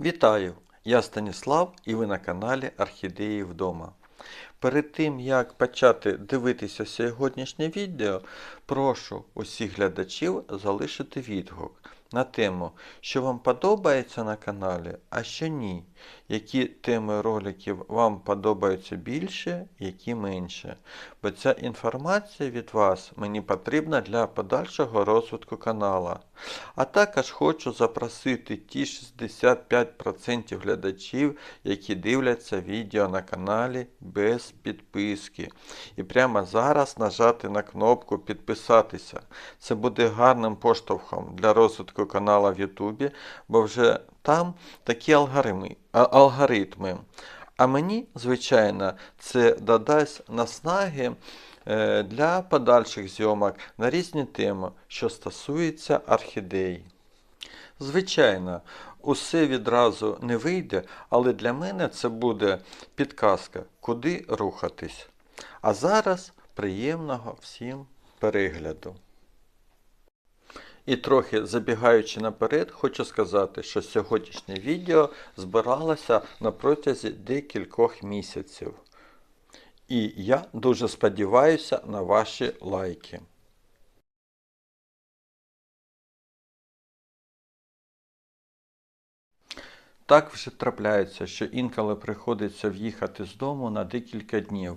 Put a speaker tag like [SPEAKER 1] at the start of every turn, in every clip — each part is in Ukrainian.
[SPEAKER 1] Вітаю! Я Станіслав і ви на каналі Орхідеї вдома. Перед тим як почати дивитися сьогоднішнє відео, прошу усіх глядачів залишити відгук на тему, що вам подобається на каналі, а що ні, які теми роликів вам подобаються більше, які менше. Бо ця інформація від вас мені потрібна для подальшого розвитку канала. А також хочу запросити ті 65% глядачів, які дивляться відео на каналі без підписки. І прямо зараз нажати на кнопку підписатися. Це буде гарним поштовхом для розвитку канала в Ютубі, бо вже там такі алгоритми. алгоритми. А мені, звичайно, це додасть наснаги е, для подальших зйомок на різні теми, що стосуються орхідей. Звичайно, усе відразу не вийде, але для мене це буде підказка, куди рухатись. А зараз приємного всім перегляду. І трохи забігаючи наперед, хочу сказати, що сьогоднішнє відео збиралося на протязі декількох місяців. І я дуже сподіваюся на ваші лайки. Так вже трапляється, що інколи приходиться в'їхати з дому на декілька днів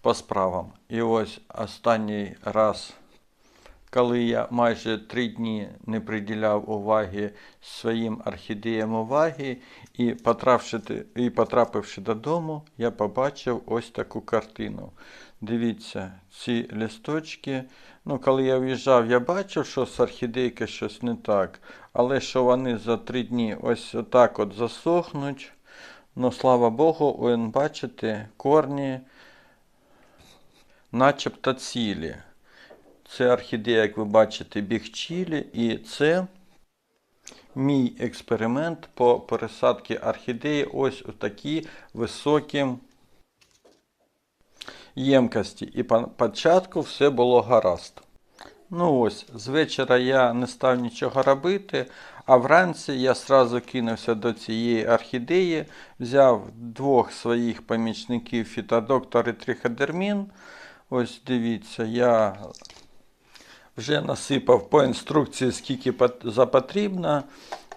[SPEAKER 1] по справам. І ось останній раз, коли я майже три дні не приділяв уваги своїм орхідеям уваги, і, потрапивши, і потрапивши додому, я побачив ось таку картину. Дивіться, ці листочки. Ну, коли я в'їжджав, я бачив, що з орхідейки щось не так. Але що вони за три дні ось отак от засохнуть. Ну, слава Богу, он, бачите, корні начебто цілі. Це орхідея, як ви бачите, бігчілі, і це мій експеримент по пересадці орхідеї ось у такі високі ємкості. І по початку все було гаразд. Ну ось, з вечора я не став нічого робити, а вранці я сразу кинувся до цієї орхідеї, взяв двох своїх помічників фітодоктор і триходермін. Ось дивіться, я вже насипав по інструкції, скільки пот- запотрібно.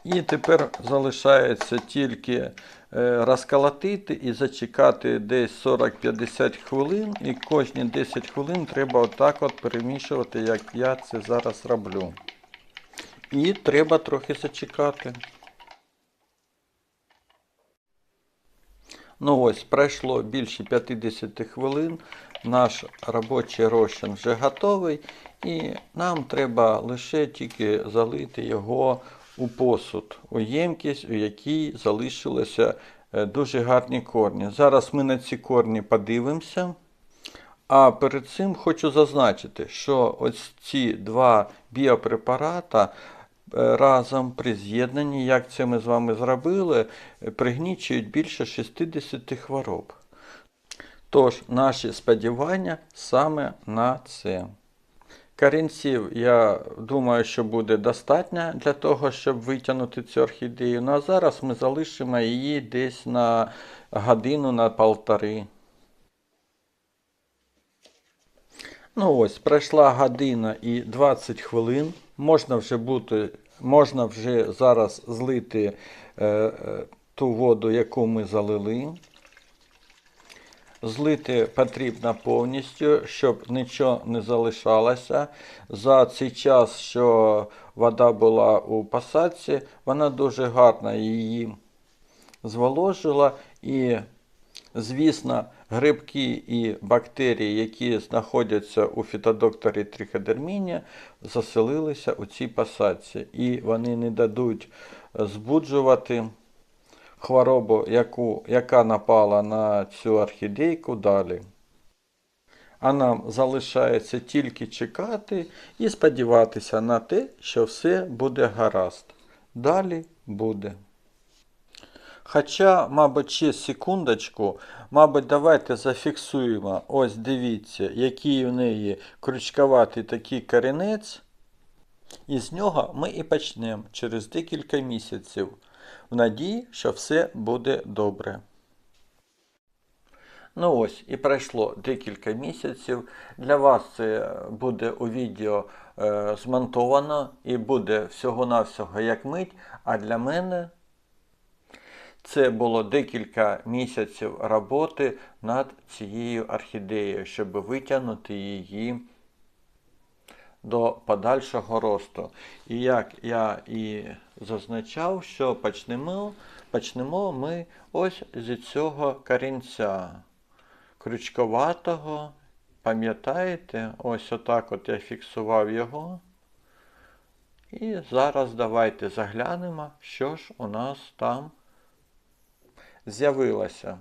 [SPEAKER 1] І тепер залишається тільки е, розколотити і зачекати десь 40-50 хвилин. І кожні 10 хвилин треба отак от перемішувати, як я це зараз роблю. І треба трохи зачекати. Ну ось, пройшло більше 50 хвилин. Наш робочий розчин вже готовий. І нам треба лише тільки залити його у посуд, у ємкість, у якій залишилися е, дуже гарні корні. Зараз ми на ці корні подивимося. А перед цим хочу зазначити, що ось ці два біопрепарата е, разом при з'єднанні, як це ми з вами зробили, е, пригнічують більше 60 хвороб. Тож, наші сподівання саме на це. Корінців, я думаю, що буде достатньо для того, щоб витягнути цю орхідею. Ну а зараз ми залишимо її десь на годину на полтори. Ну ось, пройшла година і 20 хвилин. Можна вже бути, можна вже зараз злити е, е, ту воду, яку ми залили. Злити потрібно повністю, щоб нічого не залишалося. За цей час, що вода була у посадці, вона дуже гарно її зволожила. І, звісно, грибки і бактерії, які знаходяться у фітодокторі триходерміні, заселилися у цій посадці. І вони не дадуть збуджувати хворобу, яку, яка напала на цю орхідейку далі. А нам залишається тільки чекати і сподіватися на те, що все буде гаразд. Далі буде. Хоча, мабуть, ще секундочку, мабуть, давайте зафіксуємо. Ось дивіться, який у неї крючковатий такий корінець. І з нього ми і почнемо через декілька місяців. В надії, що все буде добре. Ну ось, і пройшло декілька місяців. Для вас це буде у відео е, змонтовано і буде всього-навсього як мить, а для мене це було декілька місяців роботи над цією орхідеєю, щоб витягнути її до подальшого росту. І як я і зазначав, що почнемо, почнемо ми ось з цього корінця крючковатого. Пам'ятаєте, ось отак от я фіксував його. І зараз давайте заглянемо, що ж у нас там з'явилося.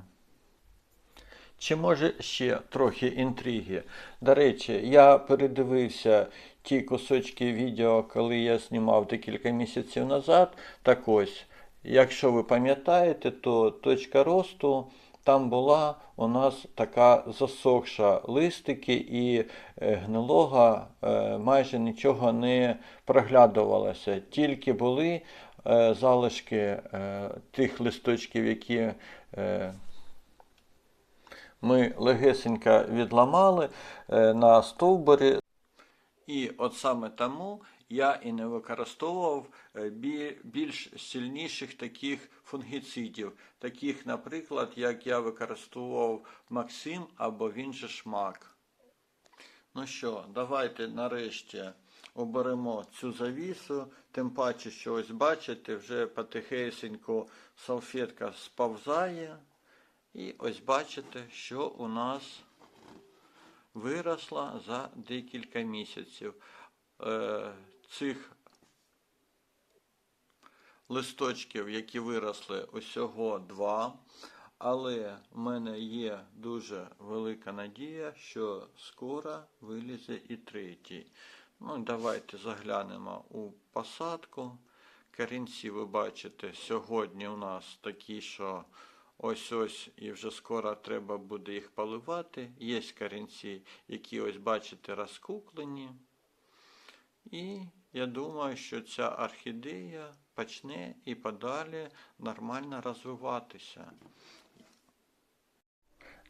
[SPEAKER 1] Чи може ще трохи інтриги? До речі, я передивився ті кусочки відео, коли я знімав декілька місяців назад. Так ось, якщо ви пам'ятаєте, то точка росту там була у нас така засохша листики і е, гнилого е, майже нічого не проглядувалося. Тільки були е, залишки тих листочків, які ми легесенько відламали е, на стовбурі. І от саме тому я і не використовував е, більш сильніших таких фунгіцидів, таких, наприклад, як я використовував Максим або він же Шмак. Ну що, давайте нарешті оберемо цю завісу, тим паче, що ось бачите, вже потихесеньку салфетка сповзає. І ось бачите, що у нас виросла за декілька місяців. Е, цих листочків, які виросли, усього два. Але в мене є дуже велика надія, що скоро вилізе і третій. Ну, давайте заглянемо у посадку. Корінці, ви бачите, сьогодні у нас такі, що ось ось і вже скоро треба буде їх поливати. Є корінці, які ось бачите розкуклені. І я думаю, що ця орхідея почне і подалі нормально розвиватися.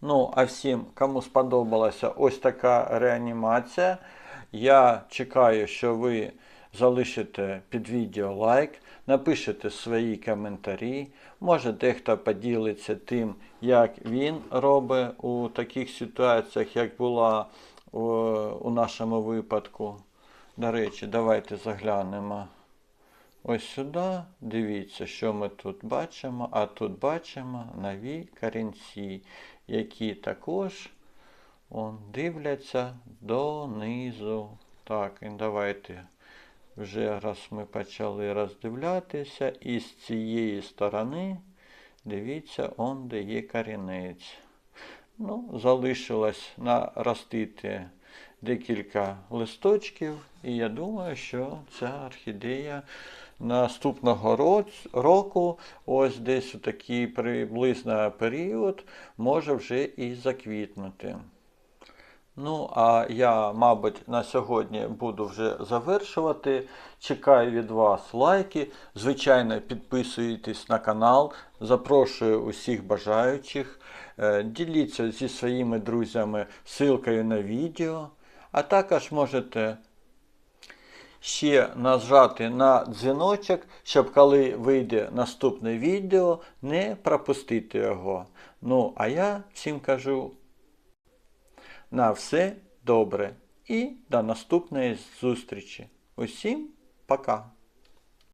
[SPEAKER 1] Ну, а всім, кому сподобалася ось така реанімація, я чекаю, що ви залишите під відео лайк, напишете свої коментарі. Може дехто поділиться тим, як він робить у таких ситуаціях, як була у, у нашому випадку. До речі, давайте заглянемо ось сюди. Дивіться, що ми тут бачимо. А тут бачимо нові корінці, які також он, дивляться донизу. Так, і давайте вже раз ми почали роздивлятися, і з цієї сторони, дивіться, он де є корінець. Ну, залишилось наростити декілька листочків, і я думаю, що ця орхідея наступного року, ось десь у такий приблизно період, може вже і заквітнути. Ну, а я, мабуть, на сьогодні буду вже завершувати. Чекаю від вас лайки. Звичайно, підписуйтесь на канал. Запрошую усіх бажаючих. Е, Діліться зі своїми друзями ссылкою на відео. А також можете ще нажати на дзвіночок, щоб коли вийде наступне відео, не пропустити його. Ну, а я всім кажу на все добре і до наступної зустрічі. Усім пока!